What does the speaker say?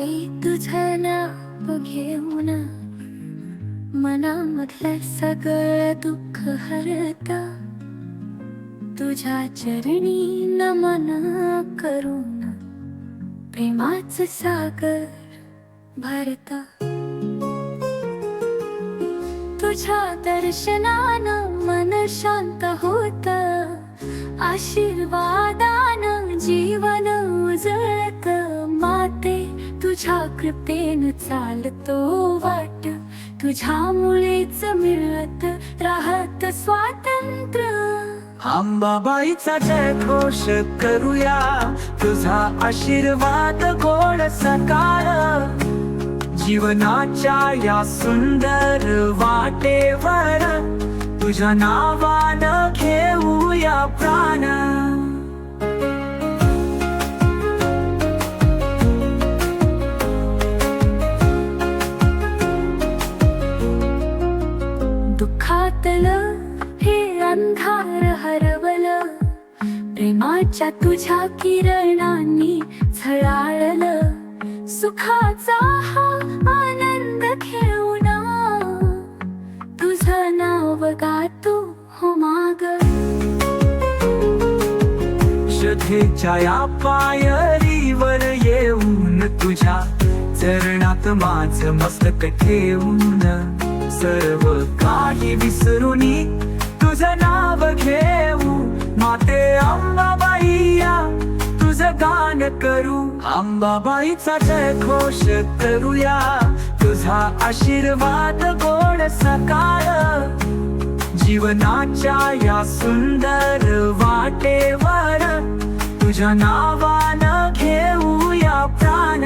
अंबाबाई तुझ्या नाव घेऊन मनामधलं सगळं दुःख हरता. तुझ्या चरणी नमन करून प्रेमाच सागर भरता. तुझ्या दर्शनानं मन शांत होत. आशीर्वादान जीवन उजळ तुझ्या कृपेन चालतो वाट. तुझ्यामुळेच मिळत राहत स्वातंत्र्य. अंबाबाईचा जय घोष करूया. तुझा आशीर्वाद गोड सकाळ. जीवनाच्या या सुंदर वाटेवर तुझ्या नावानं घेऊया प्राण. दुःखातलं हे अंधार हरवलं. प्रेमाच्या तुझ्या किरणांनी झळाळलं. सुखाचा हा आनंद घेऊन तुझं नाव गातो हो माग. श्रद्धेच्या या पायरीवर येऊन तुझ्या चरणात माझ मस्तक ठेवून. सर्व काही विसरूनी तुझं नाव घेऊ माते अंबाबाईया. तुझं गान करू अंबाबाईचा जय घोष करूया. तुझा आशीर्वाद गोड सकाळ. जीवनाच्या या सुंदर वाटेवर तुझ्या नावानं घेऊया प्राण.